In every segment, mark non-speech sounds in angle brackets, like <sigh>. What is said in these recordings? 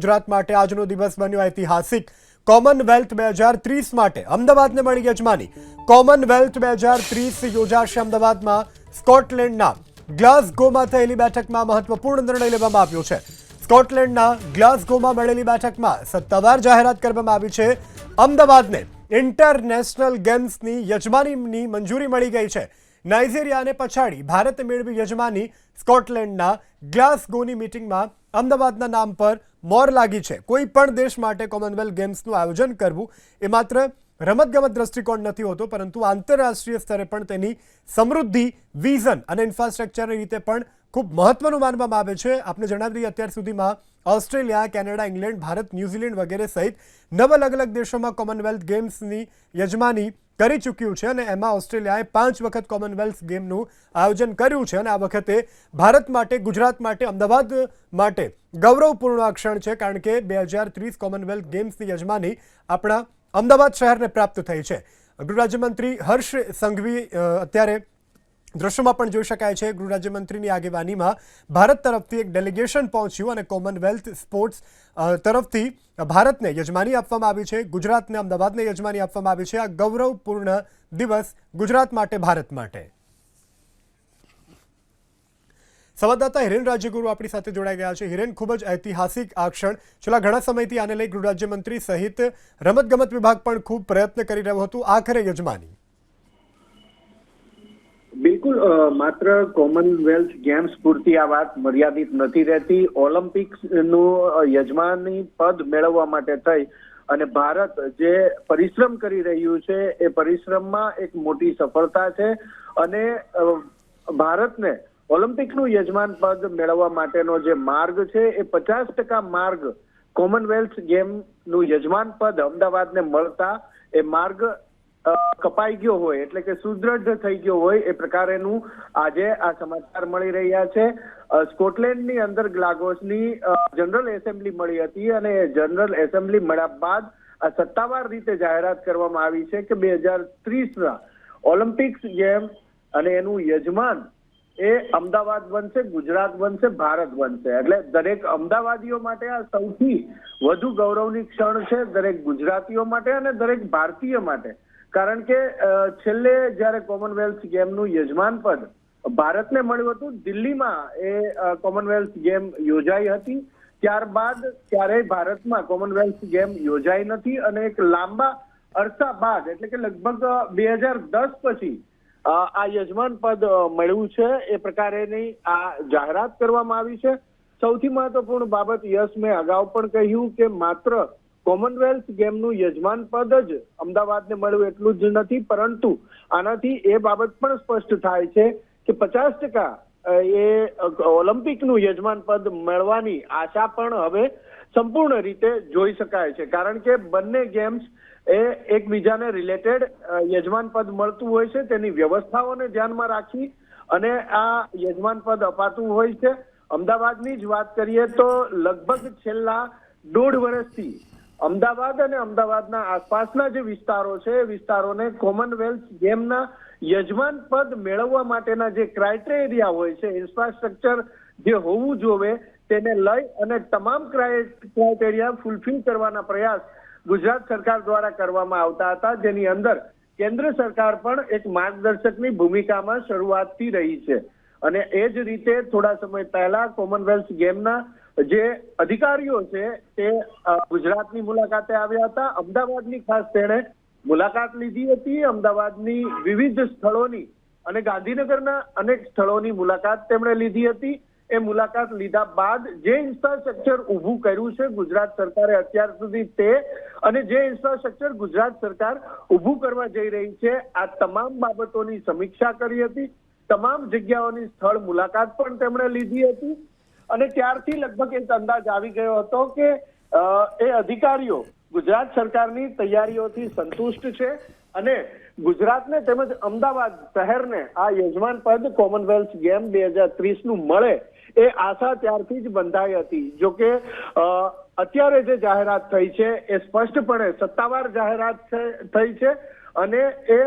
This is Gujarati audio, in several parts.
ગુજરાત માટે આજનો દિવસ બન્યો ઐતિહાસિક. કોમનવેલ્થ બે હજાર ત્રીસ માટે અમદાવાદને મળી યજમાની. કોમનવેલ્થ બે હજાર ત્રીસ યોજાશે અમદાવાદમાં સ્કોટલેન્ડના ગ્લાસગોમાં થયેલી બેઠકમાં મહત્વપૂર્ણ નિર્ણય લેવામાં આવ્યો છે. સ્કોટલેન્ડના ગ્લાસગોમાં મળેલી બેઠકમાં સત્તાવાર જાહેરાત કરવામાં આવી છે. અમદાવાદને ઇન્ટરનેશનલ ગેમ્સની યજમાનીની મંજૂરી મળી ગઈ છે. નાઇજીરિયાને પછાડી ભારતે મેળવી યજમાની સ્કોટલેન્ડના ગ્લાસગોની મીટિંગમાં અમદાવાદના નામ પર મોર લાગી છે. કોઈ પણ દેશ માટે કોમનવેલ્થ ગેમ્સનું આયોજન કરવું એ માત્ર રમતગમત દ્રષ્ટિકોણ નથી હોતો, પરંતુ આંતરરાષ્ટ્રીય સ્તરે પણ તેની સમૃદ્ધિ, વિઝન અને ઇન્ફ્રાસ્ટ્રક્ચરની રીતે પણ ખૂબ મહત્વનું માનવામાં આવે છે. આપને જણાવી દઈએ, અત્યાર સુધીમાં Australia, Canada, England, Bharat, New Zealand વગેરે સહિત નવ અલગ અલગ દેશોમાં કોમનવેલ્થ ગેમ્સની યજમાની કરી ચૂક્યું છે અને એમાં ઓસ્ટ્રેલિયાએ પાંચ વખત કોમનવેલ્થ ગેમનું આયોજન કર્યું છે અને આ વખતે ભારત માટે, ગુજરાત માટે, અમદાવાદ માટે ગૌરવપૂર્ણ આ ક્ષણ છે કારણ કે બે હજાર ત્રીસ કોમનવેલ્થ ગેમ્સની યજમાની આપણા અમદાવાદ શહેરને પ્રાપ્ત થઈ છે. ગૃહ રાજ્યમંત્રી હર્ષ સંઘવી અત્યારે દ્રશ્યોમાં પણ જોઈ શકાય છે ગૃહ રાજ્યમંત્રીની આગેવાનીમાં ભારત તરફથી એક ડેલિગેશન પહોંચ્યું અને કોમનવેલ્થ સ્પોર્ટ્સ તરફથી ભારતને યજમાની આપવામાં આવી છે, ગુજરાતને, અમદાવાદને યજમાની આપવામાં આવી છે. આ ગૌરવપૂર્ણ દિવસ ગુજરાત માટે, ભારત માટે. સંવાદદાતા હિરેન રાજ્યગુરુ આપણી સાથે જોડાઈ ગયા છે. હિરેન, ખૂબ જ ઐતિહાસિક આ ક્ષણ. છેલ્લા ઘણા સમયથી આને લઈ ગૃહ રાજ્યમંત્રી સહિત રમતગમત વિભાગ પણ ખૂબ પ્રયત્ન કરી રહ્યો હતું. આખરે યજમાની. બિલકુલ માત્ર કોમનવેલ્થ ગેમ્સ પૂરતી આ વાત મર્યાદિત નથી રહેતી. ઓલિમ્પિક્સનું યજમાની પદ મેળવવા માટે થઈ અને ભારત જે પરિશ્રમ કરી રહ્યું છે, એ પરિશ્રમમાં એક મોટી સફળતા છે અને ભારતને ઓલિમ્પિકનું યજમાન પદ મેળવવા માટેનો જે માર્ગ છે, એ પચાસ ટકા માર્ગ કોમનવેલ્થ ગેમનું યજમાન પદ અમદાવાદને મળતા એ માર્ગ કપાઈ ગયો હોય, એટલે કે સુદૃઢ થઈ ગયો હોય, એ પ્રકારેનું આજે આ સમાચાર મળી રહ્યા છે. સ્કોટલેન્ડની અંદર ગ્લાગોસની જનરલ એસેમ્બલી મળી હતી અને જનરલ એસેમ્બલી મળ્યા બાદ સત્તાવાર રીતે જાહેરાત કરવામાં આવી છે કે બે હજાર ત્રીસના ઓલિમ્પિક્સ ગેમ અને એનું યજમાન એ અમદાવાદ બનશે, ગુજરાત બનશે, ભારત બનશે. એટલે દરેક અમદાવાદીઓ માટે આ સૌથી વધુ ગૌરવની ક્ષણ છે, દરેક ગુજરાતીઓ માટે અને દરેક ભારતીય માટે. કારણ કે છેલ્લે જ્યારે કોમનવેલ્થ ગેમનું યજમાન પદ ભારતને મળ્યું હતું, દિલ્હીમાં એ કોમનવેલ્થ ગેમ યોજાઈ હતી. ત્યારબાદ ક્યારેય ભારતમાં કોમનવેલ્થ ગેમ યોજાઈ નથી અને એક લાંબા અરસા બાદ, એટલે કે લગભગ બે હજાર દસ પછી આ યજમાન પદ મળ્યું છે. એ પ્રકારેની આ જાહેરાત કરવામાં આવી છે. સૌથી મહત્વપૂર્ણ બાબત યશ મેં અગાઉ પણ કહ્યું કે માત્ર કોમનવેલ્થ ગેમનું યજમાન પદ જ અમદાવાદને મળ્યું એટલું જ નથી, પરંતુ આનાથી એ બાબત પણ સ્પષ્ટ થાય છે કે પચાસ ટકા એ ઓલિમ્પિકનું યજમાન પદ મળવાની આશા પણ હવે સંપૂર્ણ રીતે જોઈ શકાય છે. કારણ કે બંને ગેમ્સ એ એકબીજાને રિલેટેડ યજમાન પદ મળતું હોય છે, તેની વ્યવસ્થાઓને ધ્યાનમાં રાખી અને આ યજમાન પદ અપાતું હોય છે. અમદાવાદની જ વાત કરીએ તો લગભગ છેલ્લા દોઢ વર્ષથી અમદાવાદ અને અમદાવાદના આસપાસના જે વિસ્તારો છે, એ વિસ્તારોને કોમનવેલ્થ ગેમના યજમાન પદ મેળવવા માટેના જે ક્રાઇટેરિયા હોય છે ઇન્ફ્રાસ્ટ્રક્ચર જે હોવું જોવે, તેને લઈ અને તમામ ક્રાઇટેરિયા ફૂલફિલ કરવાના પ્રયાસ ગુજરાત સરકાર દ્વારા કરવામાં આવતા હતા. જેની અંદર કેન્દ્ર સરકાર પણ એક માર્ગદર્શકની ભૂમિકામાં શરૂઆતથી રહી છે. અને એ જ રીતે થોડા સમય પહેલા કોમનવેલ્થ ગેમના જે અધિકારીઓ છે તે ગુજરાતની મુલાકાતે આવ્યા હતા. અમદાવાદની ખાસ તેણે મુલાકાત લીધી હતી. અમદાવાદની વિવિધ સ્થળોની અને ગાંધીનગરના અનેક સ્થળોની મુલાકાત તેમણે લીધી હતી. એ મુલાકાત લીધા બાદ જે ઇન્ફ્રાસ્ટ્રક્ચર ઊભું કર્યું છે ગુજરાત સરકારે અત્યાર સુધી તે અને જે ઇન્ફ્રાસ્ટ્રક્ચર ગુજરાત સરકાર ઊભું કરવા જઈ રહી છે, આ તમામ બાબતોની સમીક્ષા કરી હતી. તમામ જગ્યાઓની સ્થળ મુલાકાત પણ તેમણે લીધી હતી. અને ત્યારથી લગભગ એક અંદાજ આવી ગયો હતો કે એ અધિકારીઓ ગુજરાત સરકારની તૈયારીઓથી સંતુષ્ટ છે અને ગુજરાતને તેમજ અમદાવાદ શહેરને આ યજમાન પદ કોમનવેલ્થ ગેમ બે હજાર ત્રીસનું મળે એ આશા ત્યારથી જ બંધાઈ હતી. જો કે અત્યારે જે જાહેરાત થઈ છે એ સ્પષ્ટપણે સત્તાવાર જાહેરાત થઈ છે અને એ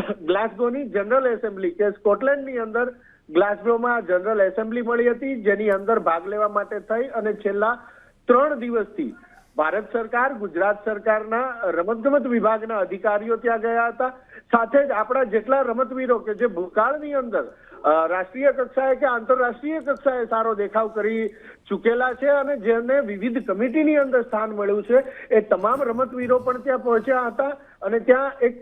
<coughs> ગ્લાસગોની જનરલ એસેમ્બલી કે સ્કોટલેન્ડની અંદર ગ્લાસગોમાં જનરલ એસેમ્બલી મળી હતી, જેની અંદર ભાગ લેવા માટે થઈ અને છેલ્લા ત્રણ દિવસથી ભારત સરકાર, ગુજરાત સરકારના રમતગમત વિભાગના અધિકારીઓ ત્યાં ગયા હતા. સાથે જ આપણા જેટલા રમતવીરો કે જે ભૂતકાળની અંદર રાષ્ટ્રીય કક્ષાએ કે આંતરરાષ્ટ્રીય કક્ષાએ સારો દેખાવ કરી ચૂકેલા છે અને જેને વિવિધ કમિટીની અંદર સ્થાન મળ્યું છે, એ તમામ રમતવીરો પણ ત્યાં પહોંચ્યા હતા. અને ત્યાં એક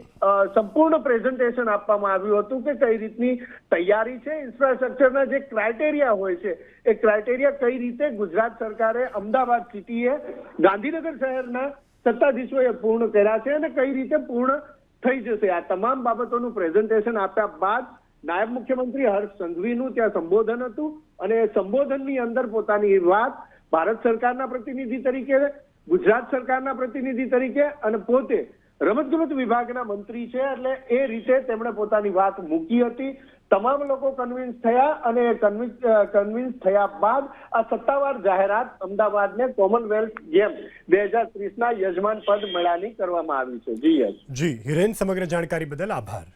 સંપૂર્ણ પ્રેઝન્ટેશન આપવામાં આવ્યું હતું કે કઈ રીતની તૈયારી છે ઇન્ફ્રાસ્ટ્રક્ચરના જે ક્રાઇટેરિયા હોય છે, એ ક્રાઇટેરિયા કઈ રીતે ગુજરાત સરકારે અમદાવાદ સિટીએ ગાંધીનગર શહેરના સત્તાધીશોએ પૂર્ણ કર્યા છે અને કઈ રીતે પૂર્ણ થઈ જશે. આ તમામ બાબતોનું પ્રેઝન્ટેશન આપ્યા બાદ નાયબ મુખ્યમંત્રી હર્ષ સંઘવીનું ત્યાં સંબોધન હતું અને સંબોધનની અંદર પોતાની વાત ભારત સરકારના પ્રતિનિધિ તરીકે, ગુજરાત સરકારના પ્રતિનિધિ તરીકે અને પોતે રમતગમત વિભાગના મંત્રી છે એટલે એ રીતે તેમણે પોતાની વાત મૂકી હતી. તમામ લોકો કન્વિન્સ થયા અને કન્વિન્સ થયા બાદ આ સત્તાવાર જાહેરાત અમદાવાદને કોમનવેલ્થ ગેમ બે હજાર ત્રીસના યજમાન પદ મેળાની કરવામાં આવી છે. જી જી, હિરેન, સમગ્ર જાણકારી બદલ આભાર.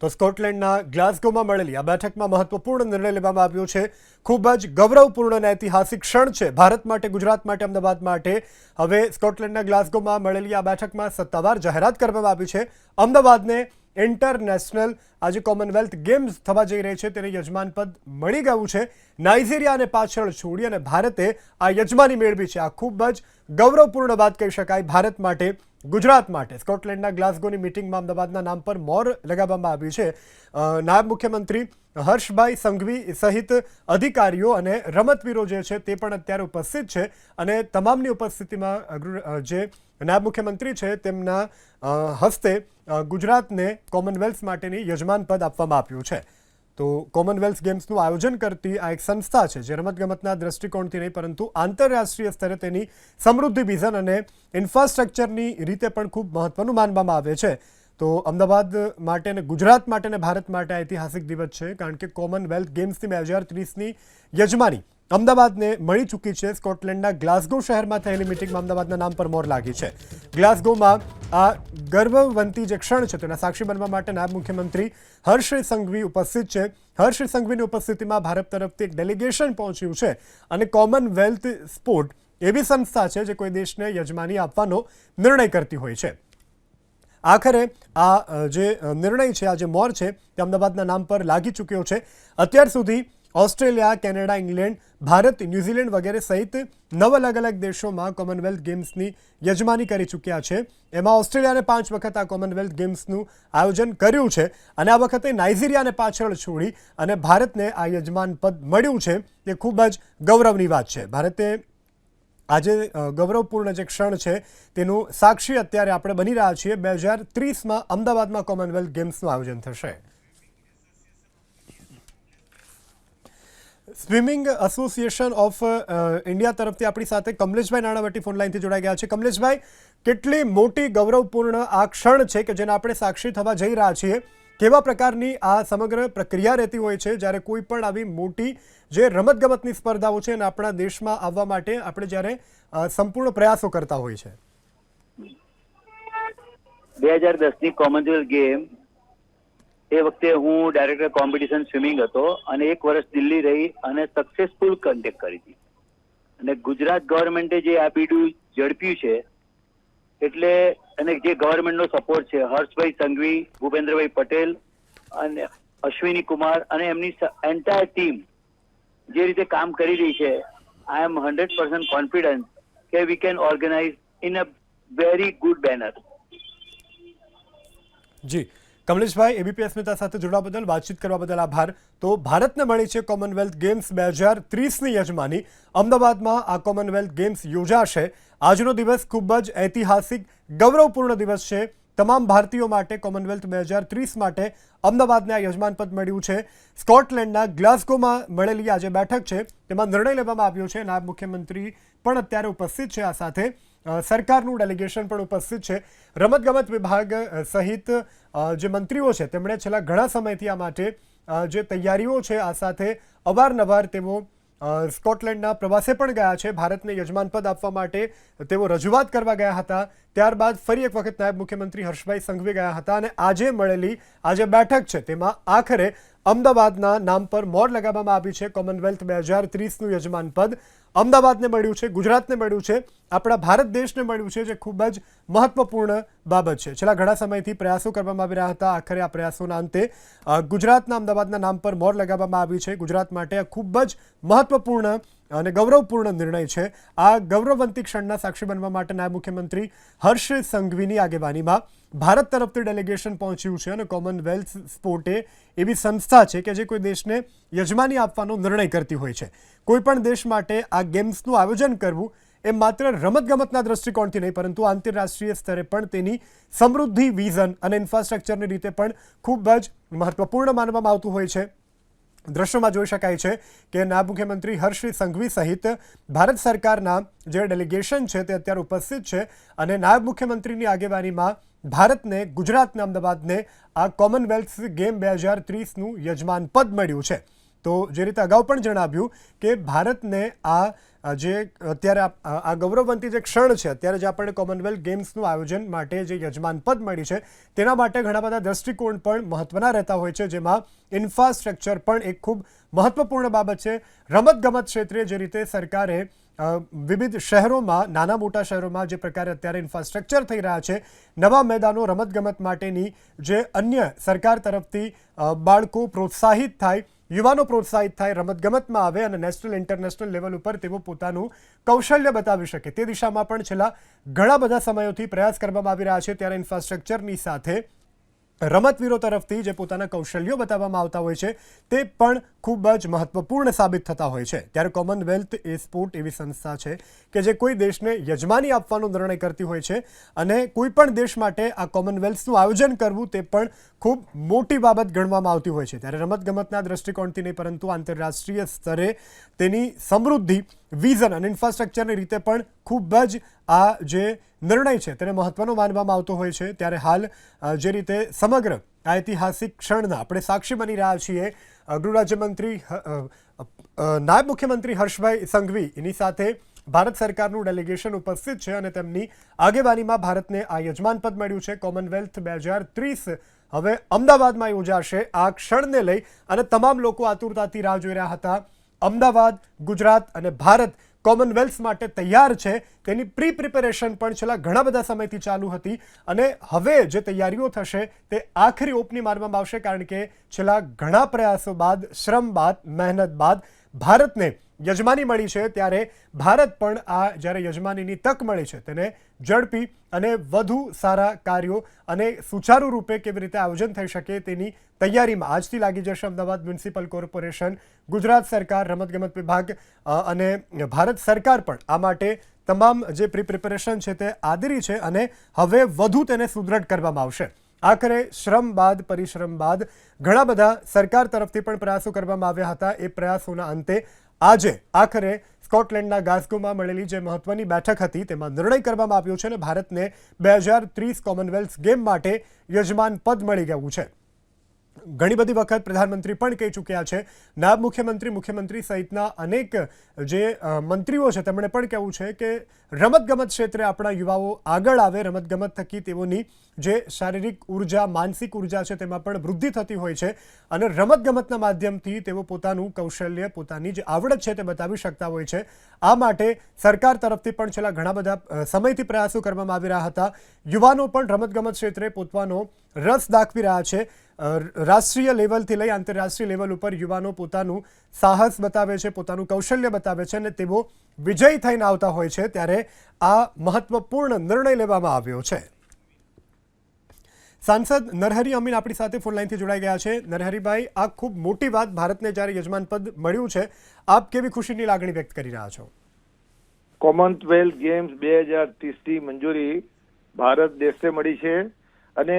તો સ્કોટલેન્ડના ગ્લાસ્ગોમાં મળેલી આ બેઠકમાં મહત્વપૂર્ણ નિર્ણય લેવામાં આવ્યો છે. ખૂબ જ ગૌરવપૂર્ણ અને ઐતિહાસિક ક્ષણ છે. ભારત માટે, ગુજરાત માટે, અમદાવાદ માટે હવે સ્કોટલેન્ડના ગ્લાસ્ગોમાં મળેલી આ બેઠકમાં સત્તાવાર જાહેરાત કરવામાં આવી છે. અમદાવાદને ઇન્ટરનેશનલ આજે કોમનવેલ્થ ગેમ્સ થવા જઈ રહી છે. તેને યજમાન પદ મળી ગયું છે. નાઇજીરિયાને પાછળ છોડી અને ભારતે આ યજમાની મેળવી છે. આ ખૂબ જ ગૌરવપૂર્ણ વાત કહી શકાય. ભારત માટે ગુજરાત માટે, સ્કોટલેન્ડના ગ્લાસ્ગોની મિટિંગમાં અમદાવાદના નામ પર મોર લગાવવામાં આવ્યું છે. નાયબ મુખ્યમંત્રી હર્ષભાઈ સંઘવી સહિત અધિકારીઓ અને રમતવીરો જે છે તે પણ અત્યારે ઉપસ્થિત છે અને તમામની ઉપસ્થિતિમાં જે નાયબ મુખ્યમંત્રી છે તેમના હસ્તે ગુજરાતને કોમનવેલ્થ માટેની યજમાન પદ આપવામાં આપ્યું છે. તો કોમનવેલ્થ ગેમ્સનું આયોજન કરતી આ એક સંસ્થા છે, જે રમતગમતના દ્રષ્ટિકોણથી નહીં, પરંતુ આંતરરાષ્ટ્રીય સ્તરે તેની સમૃદ્ધિ, વિઝન અને ઇન્ફ્રાસ્ટ્રક્ચરની રીતે પણ ખૂબ મહત્વનું માનવામાં આવે છે. તો અમદાવાદ માટે અને ગુજરાત માટે અને ભારત માટે ઐતિહાસિક દિવસ છે, કારણ કે કોમનવેલ્થ ગેમ્સની બે હજાર ત્રીસની યજમાની અમદાવાદને મળી ચૂકી છે. સ્કોટલેન્ડના ગ્લાસગો શહેરમાં થયેલી મિટિંગમાં અમદાવાદના નામ પર મોર લાગી છે. ગ્લાસગોમાં આ ગર્ભવંતી જે ક્ષણ છે, તેના સાક્ષી બનવા માટે નાયબ મુખ્યમંત્રી હર્ષ સંઘવી ઉપસ્થિત છે. હર્ષ સંઘવીની ઉપસ્થિતિમાં ભારત તરફથી એક ડેલિગેશન પહોંચ્યું છે અને કોમનવેલ્થ સ્પોર્ટ એવી સંસ્થા છે, જે કોઈ દેશને યજમાની આપવાનો નિર્ણય કરતી હોય છે. આખરે આ જે નિર્ણય છે, આ જે મોર છે, તે અમદાવાદના નામ પર લાગી ચૂક્યો છે. અત્યાર સુધી Australia, Canada, England, Bharat, New Zealand વગેરે સહિત નવ અલગ અલગ દેશોમાં કોમનવેલ્થ ગેમ્સની યજમાની કરી ચૂક્યા છે. એમાં ઓસ્ટ્રેલિયાને પાંચ વખત આ કોમનવેલ્થ ગેમ્સનું આયોજન કર્યું છે અને આ વખતે નાઇજીરિયાને પાછળ છોડી અને ભારતને આ યજમાન પદ મળ્યું છે. તે ખૂબ જ ગૌરવની વાત છે. ભારતે આજે ગૌરવપૂર્ણ જે ક્ષણ છે તેનું સાક્ષી અત્યારે આપણે બની રહ્યા છીએ બે હજાર ત્રીસમાં અમદાવાદમાં કોમનવેલ્થ ગેમ્સનું આયોજન થશે. સ્વિમિંગ એસોસિએશન ઓફ ઇન્ડિયા તરફથી આપણી સાથે કમલેશભાઈ નાણાવટી ફોન લાઈનથી જોડાઈ ગયા છે. કમલેશભાઈ, કેટલી મોટી ગૌરવપૂર્ણ આ ક્ષણ છે કે જેને આપણે સાક્ષી થવા જઈ રહ્યા છીએ? કેવા પ્રકારની આ સમગ્ર પ્રક્રિયા રહેતી હોય છે? જ્યારે કોઈ પણ આવી મોટી જે રમતગમતની સ્પર્ધાઓ છે અને આપણા દેશમાં આવવા માટે આપણે જ્યારે સંપૂર્ણ પ્રયાસો કરતા હોય છે. બે હજાર દસની કોમનવેલ્થ ગેમ, એ વખતે હું ડાયરેક્ટર કોમ્પિટિશન સ્વિમિંગ હતો અને એક વર્ષ દિલ્હી રહી અને સક્સેસફુલ કન્ટેક્ટ કરી હતી. અને ગુજરાત ગવર્મેન્ટે જે આ પીડું ઝડપ્યું છે, એટલે અને જે ગવર્મેન્ટનો સપોર્ટ છે, હર્ષભાઈ સંઘવી, ભૂપેન્દ્રભાઈ પટેલ અને અશ્વિની કુમાર અને એમની એન્ટાયર ટીમ જે રીતે કામ કરી રહી છે I am hundred percent confidence કે we can organise in a very good banner G. Kamleshbhai ABP Asmita સાથે જોડાવા બદલ, વાતચીત કરવા બદલ આભાર. તો ભારતને મળી છે કોમનવેલ્થ ગેમ્સ બે હજાર ત્રીસની યજમાની. અમદાવાદમાં આ કોમનવેલ્થ ગેમ્સ યોજાશે. આજનો દિવસ ખૂબ જ ઐતિહાસિક, ગૌરવપૂર્ણ દિવસ છે. તમામ ભારતીયો માટે કોમનવેલ્થ બે હજાર ત્રીસ માટે અમદાવાદને આ યજમાનપદ મળ્યું છે. સ્કોટલેન્ડના ગ્લાસ્કોમાં મળેલી આ જે બેઠક છે. તેમાં નિર્ણય લેવામાં આવ્યો છે. નાયબ મુખ્યમંત્રી પણ અત્યારે ઉપસ્થિત છે આ સાથે. સરકારનું ડેલિગેશન પણ ઉપસ્થિત છે. રમતગમત વિભાગ સહિત જે મંત્રીઓ છે, તેમણે છેલ્લા ઘણા સમયથી આ માટે જે તૈયારીઓ છે આ સાથે અવારનવાર તેઓ સ્કોટલેન્ડના પ્રવાસે પણ ગયા છે. ભારતને યજમાનપદ આપવા માટે તેઓ રજૂઆત કરવા ગયા હતા. ત્યારબાદ ફરી એક વખત નાયબ મુખ્યમંત્રી હર્ષભાઈ સંઘવી ગયા હતા અને આજે મળેલી આજે બેઠક છે. તેમાં આખરે અમદાવાદના નામ પર મોર લગાવવામાં આવી છે. કોમનવેલ્થ બે હજાર ત્રીસનું યજમાન પદ. અમદાવાદને મળ્યું છે, ગુજરાતને મળ્યું છે, આપણા ભારત દેશને મળ્યું છે, જે ખૂબ જ મહત્વપૂર્ણ બાબત છે. છેલ્લા ઘણા સમયથી પ્રયાસો કરવામાં આવી રહ્યા હતા. આખરે આ પ્રયાસોના અંતે ગુજરાતના અમદાવાદના નામ પર મોર લગાવવામાં આવી છે. ગુજરાત માટે આ ખૂબ જ મહત્વપૂર્ણ અને ગૌરવપૂર્ણ નિર્ણય છે. આ ગૌરવવંતી ક્ષણના સાક્ષી બનવા માટે નાયબ મુખ્યમંત્રી હર્ષ સંઘવીની આગેવાનીમાં ભારત તરફથી ડેલિગેશન પહોંચ્યું છે અને કોમનવેલ્થ સ્પોર્ટે એવી સંસ્થા છે કે જે કોઈ દેશને યજમાની આપવાનો નિર્ણય કરતી હોય છે. કોઈપણ દેશ માટે આ ગેમ્સનું આયોજન કરવું એ માત્ર રમતગમતના દૃષ્ટિકોણથી નહીં, પરંતુ આંતરરાષ્ટ્રીય સ્તરે પણ તેની સમૃદ્ધિ, વિઝન અને ઇન્ફ્રાસ્ટ્રક્ચરની રીતે પણ ખૂબ જ મહત્વપૂર્ણ માનવામાં આવતું હોય છે. દ્રશ્યોમાં જોઈ શકાય છે કે નાયબ મુખ્યમંત્રી હર્ષ સંઘવી સહિત ભારત સરકારના જે ડેલિગેશન છે તે અત્યારે ઉપસ્થિત છે અને નાયબ મુખ્યમંત્રીની આગેવાનીમાં ભારતને ગુજરાતને અમદાવાદને આ કોમનવેલ્થ ગેમ બે હજાર ત્રીસનું યજમાન પદ મળ્યું છે. તો જે રીતે અગાઉ પણ જણાવ્યું કે ભારતને આ જે અત્યારે આ ગૌરવવંતી જે ક્ષણ છે, અત્યારે જે આપણને કોમનવેલ્થ ગેમ્સનું આયોજન માટે જે યજમાન પદ મળી છે, તેના માટે ઘણા બધા દ્રષ્ટિકોણ પણ મહત્વના રહેતા હોય છે, જેમાં ઇન્ફ્રાસ્ટ્રક્ચર પણ એક ખૂબ મહત્વપૂર્ણ બાબત છે. રમતગમત ક્ષેત્રે જે રીતે સરકારે વિવિધ શહેરોમાં, નાના મોટા શહેરોમાં જે પ્રકારે અત્યારે ઇન્ફ્રાસ્ટ્રક્ચર થઈ રહ્યા છે, નવા મેદાનો રમતગમત માટેની જે અન્ય સરકાર તરફથી બાળકો પ્રોત્સાહિત થાય યુવાનો પ્રોત્સાહિત થાય, રમતગમતમાં આવે અને નેશનલ, ઇન્ટરનેશનલ લેવલ ઉપર તેઓ પોતાનું કૌશલ્ય બતાવી શકે. તે દિશામાં પણ છેલ્લા ઘણા બધા સમયોથી પ્રયાસ કરવામાં આવી રહ્યા છે. ત્યારે ઇન્ફ્રાસ્ટ્રક્ચરની સાથે રમતવીરો તરફથી જે પોતાના કૌશલ્યો બતાવવામાં આવતા હોય છે, તે પણ ખૂબ જ મહત્વપૂર્ણ સાબિત થતા હોય છે. ત્યારે કોમનવેલ્થ એ સ્પોર્ટ એવી સંસ્થા છે કે જે કોઈ દેશને યજમાની આપવાનો નિર્ણય કરતી હોય છે અને કોઈ પણ દેશ માટે આ કોમનવેલ્થનું આયોજન કરવું તે પણ ખૂબ મોટી બાબત ગણવામાં આવતી હોય છે. ત્યારે રમતગમતના દૃષ્ટિકોણથી નહીં, પરંતુ આંતરરાષ્ટ્રીય સ્તરે તેની સમૃદ્ધિ, વિઝન અને ઇન્ફ્રાસ્ટ્રક્ચરની રીતે પણ ખૂબ જ આ જે નિર્ણય છે, તેને મહત્વનો માનવામાં આવતો હોય છે. ત્યારે હાલ જે રીતે સમગ્ર આ ઐતિહાસિક ક્ષણના આપણે સાક્ષી બની રહ્યા છીએ ગૃહરાજ્યમંત્રી નાયબ મુખ્યમંત્રી હર્ષભાઈ સંઘવી એની સાથે ભારત સરકારનું ડેલિગેશન ઉપસ્થિત છે અને તેમની આગેવાનીમાં ભારતને આ યજમાન પદ મળ્યું છે. કોમનવેલ્થ બે હજાર ત્રીસ હવે અમદાવાદમાં યોજાશે. આ ક્ષણને લઈ અને તમામ લોકો આતુરતાથી રાહ જોઈ રહ્યા હતા. અમદાવાદ, ગુજરાત અને ભારત કોમનવેલ્થ માટે તૈયાર છે. તેની પ્રી પ્રિપેરેશન પણ છેલ્લા ઘણા બધા સમયથી ચાલુ હતી અને હવે જે તૈયારીઓ થશે તે આખરી ઓપની મારવામાં આવશે કારણ કે છેલ્લા ઘણા પ્રયાસો બાદ, શ્રમ બાદ, મહેનત બાદ ભારતને યજમાની મળી છે ત્યારે ભારત પણ આ જ્યારે યજમાનીની તક મળી છે તેને ઝડપી અને વધુ સારા કાર્યો અને સુચારુ રૂપે કેવી રીતે આયોજન થઈ શકે તેની તૈયારીમાં આજથી લાગી જશે અમદાવાદ મ્યુનિસિપલ કોર્પોરેશન, ગુજરાત સરકાર, રમતગમત વિભાગ અને ભારત સરકાર પણ આ માટે તમામ જે પ્રી પ્રિપેરેશન છે તે આદરી છે અને હવે વધુ તેને સુદૃઢ કરવામાં આવશે. આખરે શ્રમ બાદ, પરિશ્રમ બાદ ઘણા બધા સરકાર તરફથી પણ પ્રયાસો કરવામાં આવ્યા હતા. એ પ્રયાસોના અંતે આજે, આખરે, સ્કોટલેન્ડના ગાસ્કોમાં મળેલી જે મહત્વની બેઠક હતી, તેમાં નિર્ણય કરવામાં આવ્યો છે અને ભારતને બે હજાર ત્રીસ કોમનવેલ્થ ગેમ માટે યજમાન પદ મળી ગયું છે. ઘણી બધી વખત પ્રધાનમંત્રી પણ કહી ચૂક્યા છે. નાયબ મુખ્યમંત્રી મુખ્યમંત્રી સહિતના અનેક જે મંત્રીઓ છે, તેમણે પણ કહેવું છે કે રમતગમત ક્ષેત્રે આપણા યુવાઓ આગળ આવે, રમતગમત થકી તેઓની જે શારીરિક ઊર્જા, માનસિક ઊર્જા છે, તેમાં પણ વૃદ્ધિ થતી હોય છે. અને રમતગમતના માધ્યમથી તેઓ પોતાનું કૌશલ્ય, પોતાની જે આવડત છે તે બતાવી શકતા હોય છે. આ માટે સરકાર તરફથી પણ છેલ્લા ઘણા બધા સમયથી પ્રયાસો કરવામાં આવી રહ્યા હતા. યુવાનો પણ રમતગમત ક્ષેત્રે પોતાનો રસ દાખવી રહ્યા છે. રાષ્ટ્રીય લેવલથી લઈ આંતરરાષ્ટ્રીય લેવલ ઉપર યુવાનો પોતાનું સાહસ બતાવે છે, પોતાનું કૌશલ્ય બતાવે છે અને તેઓ વિજયી થઈને આવતા હોય છે ત્યારે આ મહત્વપૂર્ણ નિર્ણય લેવામાં આવ્યો છે. સાંસદ નરહરી અમીન આપણી સાથે ફોન લાઈનથી જોડાઈ ગયા છે. નરહરીભાઈ, આ ખૂબ મોટી વાત ભારતને જ્યારે યજમાન પદ મળ્યું છે, આપ કેવી ખુશીની લાગણી વ્યક્ત કરી રહ્યા છો? કોમનવેલ્થ ગેમ્સ બે હજાર ત્રીસની મંજૂરી ભારત દેશને મળી છે અને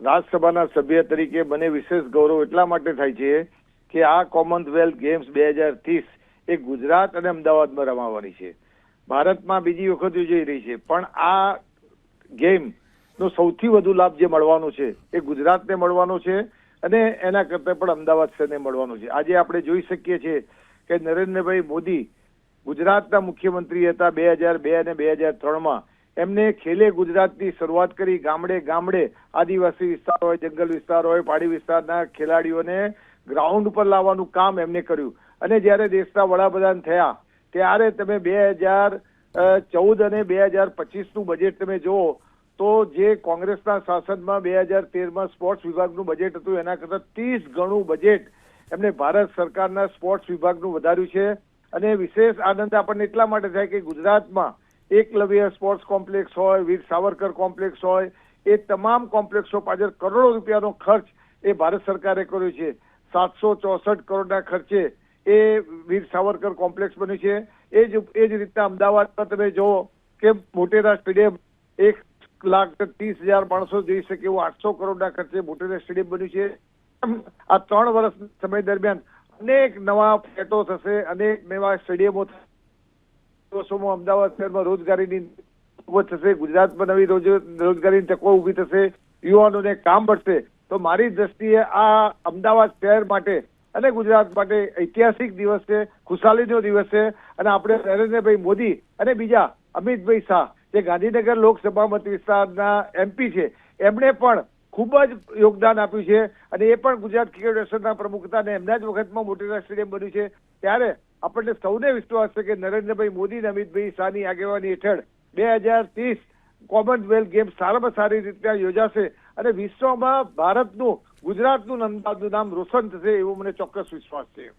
રાજ્યસભાના સભ્ય તરીકે મને વિશેષ ગૌરવ એટલા માટે થાય છે કે આ કોમનવેલ્થ ગેમ્સ બે હજાર ત્રીસ એ ગુજરાત અને અમદાવાદમાં રમાવાની છે. ભારતમાં બીજી વખત યોજાઈ રહી છે. પણ આ ગેમ નો સૌથી વધુ લાભ જે મળવાનો છે એ ગુજરાતને મળવાનો છે અને એના કરતાં પણ અમદાવાદ શહેરને મળવાનો છે. આજે આપણે જોઈ શકીએ છીએ કે નરેન્દ્રભાઈ મોદી ગુજરાતના મુખ્યમંત્રી હતા બે હજાર બે અને બે હજાર ત્રણમાં. એમને ખેલે ગુજરાતની શરૂઆત કરી. ગામડે ગામડે આદિવાસી વિસ્તાર હોય, જંગલ વિસ્તાર હોય પહાડી વિસ્તારના ખેલાડીઓને ગ્રાઉન્ડ ઉપર લાવવાનું કામ એમને કર્યું. અને જ્યારે દેશના વડાપ્રધાન થયા, ત્યારે તમે બે હજાર ચૌદ અને બે હજાર પચીસનું બજેટ તમે જુઓ, તો જે કોંગ્રેસના શાસનમાં બે હજાર તેરમાં સ્પોર્ટ્સ વિભાગનું બજેટ હતું, એના કરતાં ત્રીસ ગણું બજેટ એમને ભારત સરકારના સ્પોર્ટ્સ વિભાગનું વધાર્યું છે. અને વિશેષ આનંદ આપણને એટલા માટે થાય કે ગુજરાતમાં એકલવ્ય સ્પોર્ટ્સ કોમ્પ્લેક્સ હોય, વીર સાવરકર કોમ્પ્લેક્સ હોય, એ તમામ કોમ્પ્લેક્સો પાછળ કરોડો રૂપિયાનો ખર્ચ એ ભારત સરકારે કર્યો છે. સાતસો ચોસઠ કરોડના ખર્ચે એ વીર સાવરકર કોમ્પ્લેક્સ બન્યું છે. એ જ એ જ રીતના અમદાવાદમાં તમે જુઓ કે મોટેરા સ્ટેડિયમ એક લાખ ત્રીસ હજાર માણસો જઈ શકે એવું આઠસો કરોડના ખર્ચે મોટેરા સ્ટેડિયમ બન્યું છે. આ ત્રણ વર્ષ સમય દરમિયાન અનેક નવા ફ્લેટો થશે, અનેક નવા સ્ટેડિયમો થશે દિવસોમાં અમદાવાદ શહેરમાં રોજગારીની ઊભો થશે, ગુજરાતમાં નવી રોજગારીની તકો ઊભી થશે, યુવાનોને કામ મળશે. તો મારી દ્રષ્ટિએ આ અમદાવાદ શહેર માટે અને ગુજરાત માટે ઐતિહાસિક દિવસ છે, ખુશાલીનો દિવસ છે અને આપણે નરેન્દ્રભાઈ મોદી અને બીજા અમિતભાઈ શાહ, જે ગાંધીનગર લોકસભા મત વિસ્તારના એમપી છે, એમણે પણ ખૂબ જ યોગદાન આપ્યું છે અને એ પણ ગુજરાત ક્રિકેટ એસોસિએશનના પ્રમુખ હતા અને એમના જ વખતમાં મોટેરા સ્ટેડિયમ બન્યું છે. ત્યારે આપણને સૌને વિશ્વાસ છે કે નરેન્દ્રભાઈ મોદી અને અમિતભાઈ શાહની આગેવાની હેઠળ બે હજાર ત્રીસ કોમનવેલ્થ ગેમ્સ સારામાં સારી રીતે યોજાશે અને વિશ્વમાં ભારતનું ગુજરાતનું નંદાનું નામ રોશન થશે એવો મને ચોક્કસ વિશ્વાસ છે.